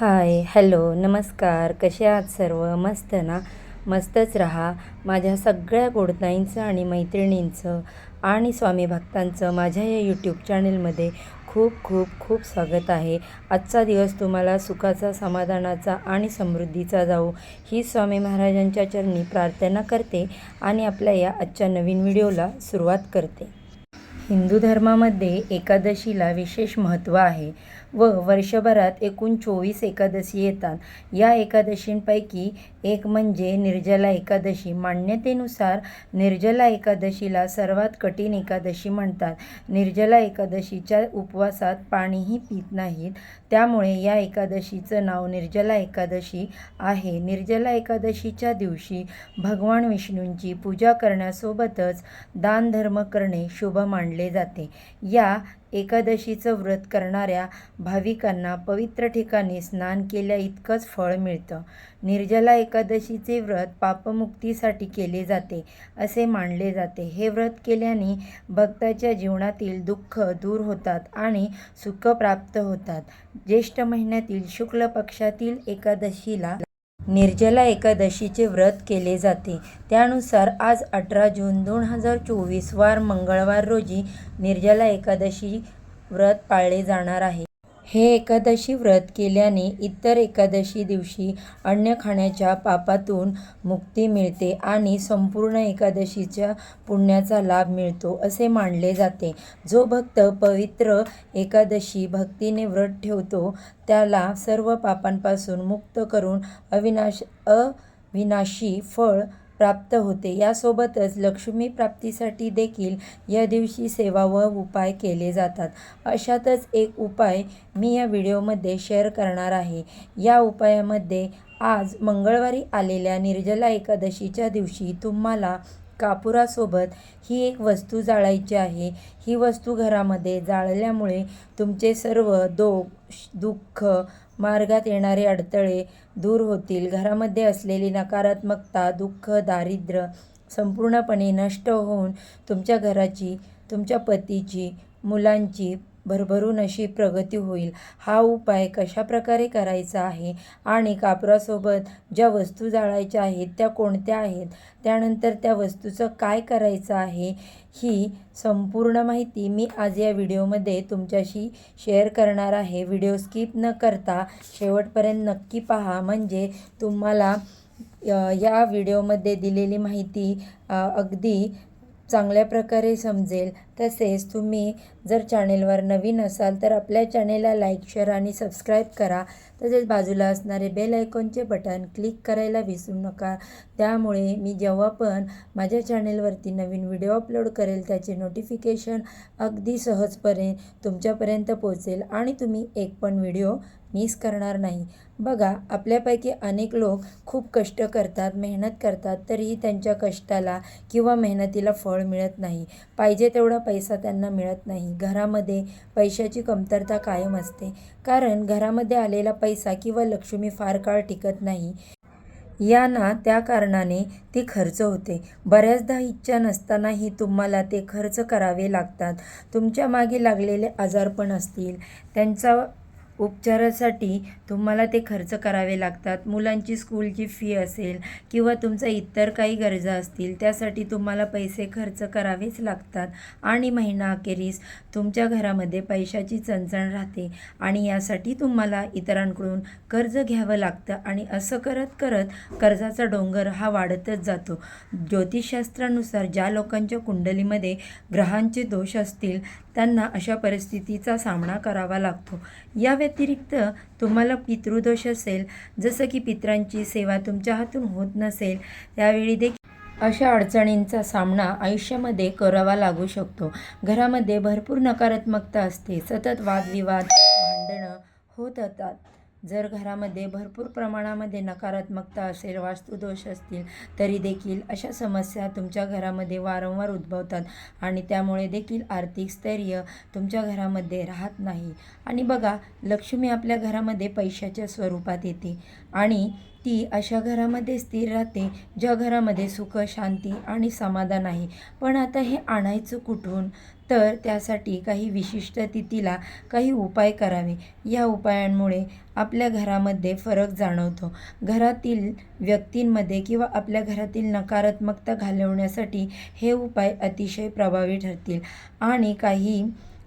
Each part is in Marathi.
हाय हॅलो नमस्कार. कसे आहात सर्व? मस्त ना? मस्तच राहा. माझ्या सगळ्या गोडताईंचं आणि मैत्रिणींचं आणि स्वामी भक्तांचं माझ्या या यूट्यूब चॅनलमध्ये खूप खूप खूप स्वागत आहे. आजचा दिवस तुम्हाला सुखाचा समाधानाचा आणि समृद्धीचा जाऊ ही स्वामी महाराजांच्या चरणी प्रार्थना करते आणि आपल्या या आजच्या नवीन व्हिडिओला सुरुवात करते. हिंदू धर्मामध्ये एकादशीला विशेष महत्त्व आहे. व वर्षभरात एकूण चोवीस एकादशी येतात. या एकादशींपैकी एक म्हणजे निर्जला एकादशी. मान्यतेनुसार निर्जला एकादशीला सर्वात कठीण एकादशी म्हणतात. निर्जला एकादशीच्या उपवासात पाणीही पित नाहीत. त्यामुळे या एकादशीचं नाव निर्जला एकादशी आहे. निर्जला एकादशीच्या दिवशी भगवान विष्णूंची पूजा करण्यासोबतच दानधर्म करणे शुभ मानले जाते. या एकादशीचं व्रत करणाऱ्या भाविकांना पवित्र ठिकाणी स्नान केल्या इतकंच फळ मिळतं. निर्जला एकादशीचे व्रत पापमुक्तीसाठी केले जाते असे मानले जाते. हे व्रत केल्याने भक्ताच्या जीवनातील दुःख दूर होतात आणि सुख प्राप्त होतात. ज्येष्ठ महिन्यातील शुक्ल पक्षातील एकादशीला निर्जला एकादशीचे व्रत केले जाते. त्यानुसार आज अठरा जून दोन हजार चोवीस वार मंगळवार रोजी निर्जला एकादशी व्रत पाळले जाणार आहे. हे एकादशी व्रत केल्याने इतर एकादशी दिवशी अन्न खाण्याच्या पापातून मुक्ती मिळते आणि संपूर्ण एकादशीच्या पुण्याचा लाभ मिळतो असे मानले जाते. जो भक्त पवित्र एकादशी भक्तीने व्रत ठेवतो त्याला सर्व पापांपासून मुक्त करून अविनाश अविनाशी फळ प्राप्त होते. यासोबतच लक्ष्मी प्राप्तीसाठी देखील या दिवशी सेवा व उपाय केले जातात. अशातच एक उपाय मी या व्हिडिओमध्ये शेअर करणार आहे. या उपायामध्ये आज मंगळवारी आलेल्या निर्जला एकादशीच्या दिवशी तुम्हाला कापुरासोबत ही एक वस्तू जाळायची आहे. ही वस्तू घरामध्ये जाळल्यामुळे तुमचे सर्व दोष दुःख मार्गात येणारे अडथळे दूर होतील. घरामध्ये असलेली नकारात्मकता दुःख दारिद्र्य संपूर्णपणे नष्ट होऊन तुमच्या घराची तुमच्या पतीची मुलांची भरभरून अशी प्रगती होईल. हा उपाय कशाप्रकारे करायचा आहे आणि कापरासोबत ज्या वस्तू जाळायच्या आहेत त्या कोणत्या आहेत त्यानंतर त्या वस्तूचं काय करायचं आहे ही संपूर्ण माहिती मी आज या व्हिडिओमध्ये तुमच्याशी शेअर करणार आहे. व्हिडिओ स्किप न करता शेवटपर्यंत नक्की पहा. म्हणजे तुम्हाला या व्हिडिओमध्ये दिलेली माहिती अगदी चांगल्या प्रकारे समजेल. तसेच तुम्ही जर चॅनेलवर नवीन असाल तर आपल्या चॅनेलला लाईक शेअर आणि सबस्क्राईब करा. तसेच बाजूला असणारे बेल आयकॉनचे बटन क्लिक करायला विसरू नका. त्यामुळे मी जेव्हा पण माझ्या चॅनेलवरती नवीन व्हिडिओ अपलोड करेल त्याचे नोटिफिकेशन अगदी सहजपणे तुमच्यापर्यंत पोहोचेल आणि तुम्ही एक पण व्हिडिओ मिस करणार नाही. बघा आपल्यापैकी अनेक लोक खूप कष्ट करतात मेहनत करतात तरीही त्यांच्या कष्टाला किंवा मेहनतीला फळ मिळत नाही. पाहिजे तेवढा पैसा त्यांना मिळत नाही. घरामध्ये पैशाची कमतरता कायम असते. कारण घरामध्ये आलेला पैसा किंवा लक्ष्मी फार काळ टिकत नाही. यांना त्या कारणाने ती खर्च होते. बऱ्याचदा इच्छा नसतानाही तुम्हाला ते खर्च करावे लागतात. तुमच्या मागे लागलेले आजारपण असतील. त्यांचा उपचारासाठी तुम्हाला ते खर्च करावे लागतात. मुलांची स्कूलची फी असेल किंवा तुमचा इतर काही गरजा असतील त्यासाठी तुम्हाला पैसे खर्च करावेच लागतात. आणि महिना अखेरीस तुमच्या घरामध्ये पैशाची चणचण राहते आणि यासाठी तुम्हाला इतरांकडून कर्ज घ्यावं लागतं आणि असं करत करत कर्जाचा डोंगर हा वाढतच जातो. ज्योतिषशास्त्रानुसार ज्या लोकांच्या कुंडलीमध्ये ग्रहांचे दोष असतील त्यांना अशा परिस्थितीचा सामना करावा लागतो. या व्यतिरिक्त तुम्हाला पितृदोष असेल जसं की पित्रांची सेवा तुमच्या हातून होत नसेल त्यावेळी देखील अशा अडचणींचा सामना आयुष्यामध्ये करावा लागू शकतो. घरामध्ये भरपूर नकारात्मकता असते सतत वादविवाद भांडणं होत असतात. जर घरामध्ये भरपूर प्रमाणामध्ये नकारात्मकता असेल वास्तुदोष असतील तरी देखील अशा समस्या तुमच्या घरामध्ये वारंवार उद्भवतात आणि त्यामुळे देखील आर्थिक स्थैर्य तुमच्या घरामध्ये राहत नाही. आणि बघा लक्ष्मी आपल्या घरामध्ये पैशाच्या स्वरूपात येते आणि ती अशा घरामध्ये स्थिर राहते ज्या घरामध्ये सुख शांती आणि समाधान आहे. पण आता हे आणायचं कुठून? तर त्यासाठी काही विशिष्ट तिथीला काही उपाय करावे. या उपायांमुळे आपल्या घरामध्ये फरक जाणवतो. घरातील व्यक्तींमध्ये किंवा आपल्या घरातील नकारात्मकता घालवण्यासाठी हे उपाय अतिशय प्रभावी ठरतील. आणि काही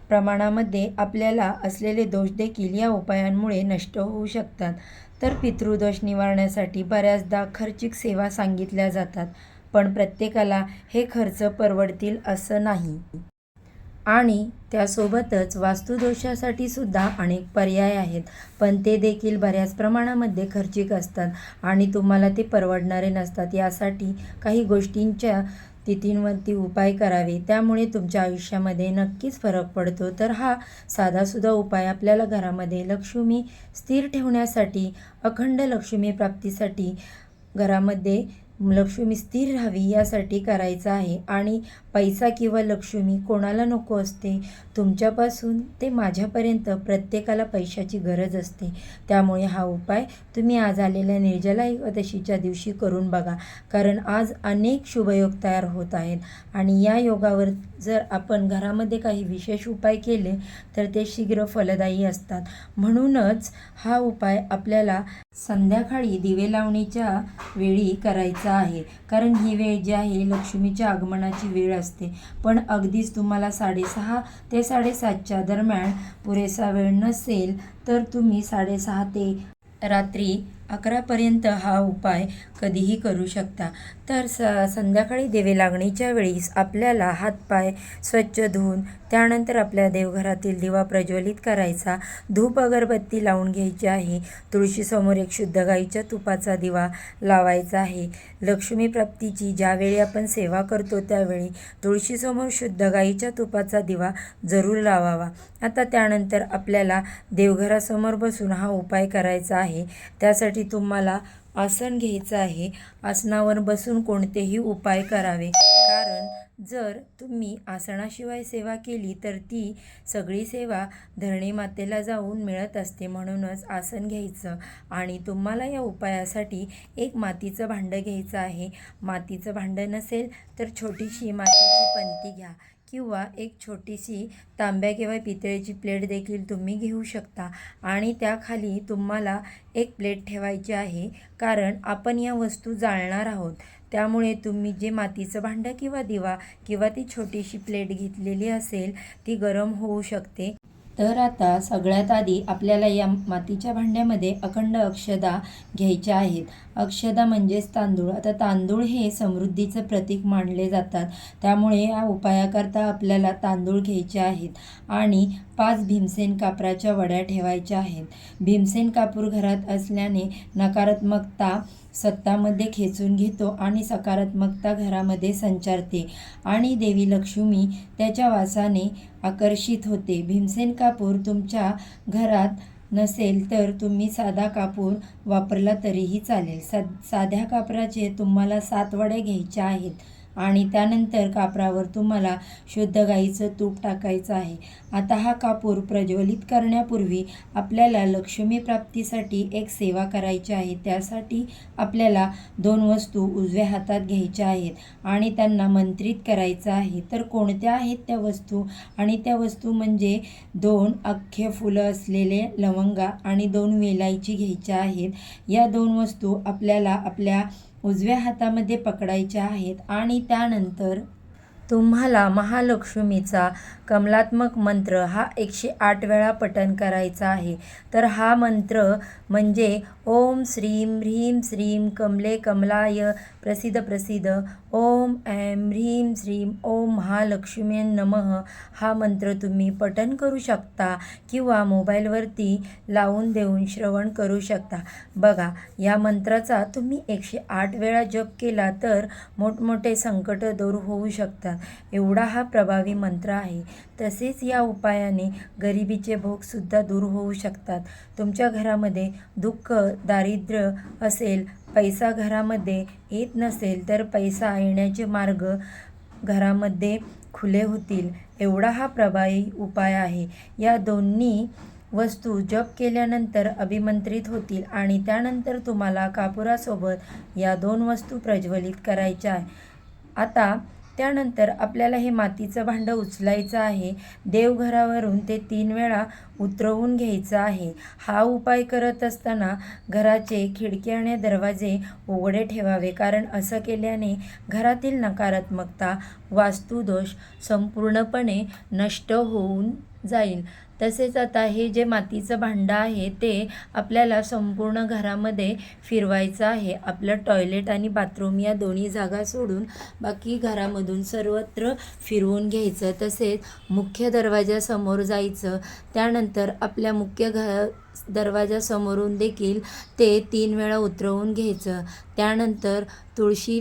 प्रमाणामध्ये आपल्याला असलेले दोष देखील या उपायांमुळे नष्ट होऊ शकतात. तर पितृदोष निवारण्यासाठी बऱ्याचदा खर्चिक सेवा सांगितल्या जातात पण प्रत्येकाला हे खर्च परवडतील असं नाही. आणि त्यासोबतच वास्तुदोषासाठी सुद्धा अनेक पर्याय आहेत पण ते देखील बऱ्याच प्रमाणामध्ये खर्चिक असतात आणि तुम्हाला ते परवडणारे नसतात. यासाठी काही गोष्टींच्या तिथींवरती उपाय करावे. त्यामुळे तुमच्या आयुष्यामध्ये नक्कीच फरक पडतो. तर हा साधासुद्धा उपाय आपल्याला घरामध्ये लक्ष्मी स्थिर ठेवण्यासाठी अखंड लक्ष्मी प्राप्तीसाठी घरामध्ये लक्ष्मी स्थिर राहावी यासाठी करायचं आहे. आणि पैसा किंवा लक्ष्मी कोणाला नको असते तुमच्यापासून ते माझ्यापर्यंत प्रत्येकाला पैशाची गरज असते. त्यामुळे हा उपाय तुम्ही आज आलेल्या निर्जला एकादशीच्या दिवशी करून बघा. कारण आज अनेक शुभयोग तयार होत आहेत. आणि या योगावर जर आपण घरामध्ये काही विशेष उपाय केले तर ते शीघ्र फलदायी असतात. म्हणूनच हा उपाय आपल्याला संध्याकाळी दिवे लावणीच्या वेळी करायचा आहे. कारण ही वेळ जी आहे लक्ष्मीच्या आगमनाची वेळ असते. पण अगदीच तुम्हाला साडेसहा ते साडेसातच्या दरम्यान पुरेसा वेळ नसेल तर तुम्ही साडेसहा ते रात्री अकरापर्यंत हा उपाय कधीही करू शकता. तर स संध्याकाळी देवे लागणीच्या वेळीस आपल्याला हातपाय स्वच्छ धुवून त्यानंतर आपल्या देवघरातील दिवा प्रज्वलित करायचा. धूप अगरबत्ती लावून घ्यायची आहे. तुळशीसमोर एक शुद्ध गाईच्या तुपाचा दिवा लावायचा आहे. लक्ष्मी प्राप्तीची ज्यावेळी आपण सेवा करतो त्यावेळी तुळशीसमोर शुद्ध गाईच्या तुपाचा दिवा जरूर लावावा. आता त्यानंतर आपल्याला देवघरासमोर बसून हा उपाय करायचा आहे. त्यासाठी तुम्हाला आसन घ्यायचं आहे. आसनावर बसून कोणतेही उपाय करावे. कारण जर तुम्ही आसनाशिवाय सेवा केली तर ती सगळी सेवा धरणी मातेला जाऊन मिळत असते म्हणूनच आसन घ्यायचं. आणि तुम्हाला या उपायासाठी एक मातीचं भांडं घ्यायचं आहे. मातीचं भांडं नसेल तर छोटीशी मातीची पंती घ्या किंवा एक छोटीशी तांब्या किंवा पितळेची प्लेट देखील तुम्ही घेऊ शकता. आणि त्याखाली तुम्हाला एक प्लेट ठेवायची आहे. कारण आपण या वस्तू जाळणार आहोत. त्यामुळे तुम्ही जे मातीचं भांडं किंवा दिवा किंवा ती छोटीशी प्लेट घेतलेली असेल ती गरम होऊ शकते. तर आता सगळ्यात आधी आपल्याला या मातीच्या भांड्यामध्ये अखंड अक्षदा घ्यायच्या आहेत. अक्षदा म्हणजेच तांदूळ. आता तांदूळ हे समृद्धीचं प्रतीक मानले जातात. त्यामुळे या उपायाकरता आपल्याला तांदूळ घ्यायचे आहेत आणि पाच भीमसेन कापराच्या वड्या ठेवायच्या आहेत. भीमसेन कापूर घरात असल्याने नकारात्मकता सत्तामध्ये खेचून घेतो आणि सकारात्मकता घरामध्ये संचारते. आणि देवी लक्ष्मी त्याच्या वासाने आकर्षित होते. भीमसेन कापूर तुमच्या घरात नसेल तर तुम्ही साधा कापूर वापरला तरीही चालेल. सा साध्या कापराचे तुम्हाला सात वडे घ्यायच्या आहेत. आणि त्यानंतर कापरावर तुम्हाला शुद्ध गाईचं तूप टाकायचं आहे. आता हा कापूर प्रज्वलित करण्यापूर्वी आपल्याला लक्ष्मी प्राप्तीसाठी एक सेवा करायची आहे. त्यासाठी आपल्याला दोन वस्तू उजव्या हातात घ्यायच्या आहेत आणि त्यांना मंत्रित करायचं आहे. तर कोणत्या आहेत त्या वस्तू? आणि त्या वस्तू म्हणजे दोन अख्खे फुलं असलेले लवंगा आणि दोन वेलायची घ्यायच्या आहेत. या दोन वस्तू आपल्याला आपल्या उजव्या हातामध्ये पकडायच्या आहेत आणि त्यानंतर तुम्हाला महालक्ष्मीचा कमलात्मक मंत्र हा एकशे आठ वेळा पठन करायचा आहे. तर हा मंत्र म्हणजे ओम श्रीम ह्रीम श्रीम कमले कमलाय प्रसिद्ध प्रसिद्ध. ओम ऐं ह्रीम श्रीम ओम महालक्ष्मी नमः. हा मंत्र तुम्ही पठन करू शकता किंवा मोबाईलवरती लावून देऊन श्रवण करू शकता. बघा या मंत्राचा तुम्ही एकशे आठ वेळा जप केला तर मोठमोठे संकट दूर होऊ शकतात. एवढा हा प्रभावी मंत्र आहे. तसेच या उपायाने गरिबीचे भोगसुद्धा दूर होऊ शकतात. तुमच्या घरामध्ये दुःख दारिद्र्य असेल पैसा घरामध्ये येत नसेल तर पैसा येण्याचे मार्ग घरामध्ये खुले होतील. एवढा हा प्रभावी उपाय आहे. या दोन्ही वस्तू जप केल्यानंतर अभिमंत्रित होतील आणि त्यानंतर तुम्हाला कापुरासोबत या दोन वस्तू प्रज्वलित करायच्या आहे आता त्यानंतर आपल्याला हे मातीचं भांडं उचलायचं आहे. देवघरावरून ते तीन वेळा उतरवून घ्यायचं आहे. हा उपाय करत असताना घराचे खिडकी आणि दरवाजे उघडे ठेवावे कारण असं केल्याने घरातील नकारात्मकता वास्तुदोष संपूर्णपणे नष्ट होऊन जाईल. तसेच आता हे जे मातीचं भांडं आहे ते आपल्याला संपूर्ण घरामध्ये फिरवायचं आहे. आपलं टॉयलेट आणि बाथरूम या दोन्ही जागा सोडून बाकी घरामधून सर्वत्र फिरवून घ्यायचं. तसेच मुख्य दरवाजासमोर जायचं. त्यानंतर आपल्या मुख्य घ दरवाजासमोरून देखील ते तीन वेळा उतरवून घ्यायचं. त्यानंतर तुळशी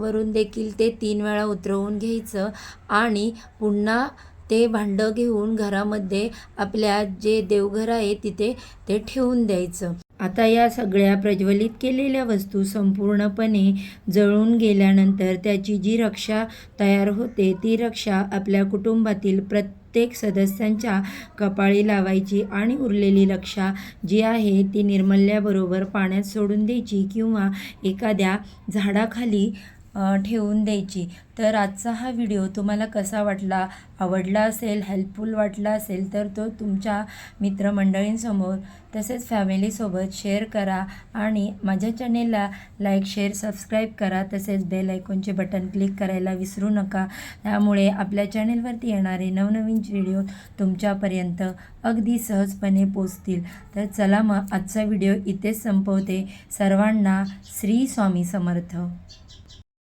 वरून देखील ते तीन वेळा उतरवून घ्यायचं आणि पुन्हा ते भांडं घेऊन घरामध्ये आपल्या जे देवघर आहे तिथे ते ठेवून द्यायचं. आता या सगळ्या प्रज्वलित केलेल्या वस्तू संपूर्णपणे जळून गेल्यानंतर त्याची जी रक्षा तयार होते ती रक्षा आपल्या कुटुंबातील प्रत्येक सदस्यांच्या कपाळी लावायची आणि उरलेली रक्षा जी आहे ती निर्मल्याबरोबर पाण्यात सोडून द्यायची किंवा एखाद्या झाडाखाली ठेवून द्यायची. तर आजचा हा व्हिडिओ तुम्हाला कसा वाटला आवडला असेल हेल्पफुल वाटला असेल तर तो तुमच्या मित्रमंडळींसमोर तसेच फॅमिलीसोबत शेअर करा आणि माझ्या चॅनेलला लाईक शेअर सबस्क्राईब करा. तसेच बेल आयकॉनचे बटन क्लिक करायला विसरू नका. त्यामुळे आपल्या चॅनेलवरती येणारे नवनवीन व्हिडिओ तुमच्यापर्यंत अगदी सहजपणे पोचतील तर चला मग आजचा व्हिडिओ इथेच संपवते. सर्वांना श्री स्वामी समर्थ.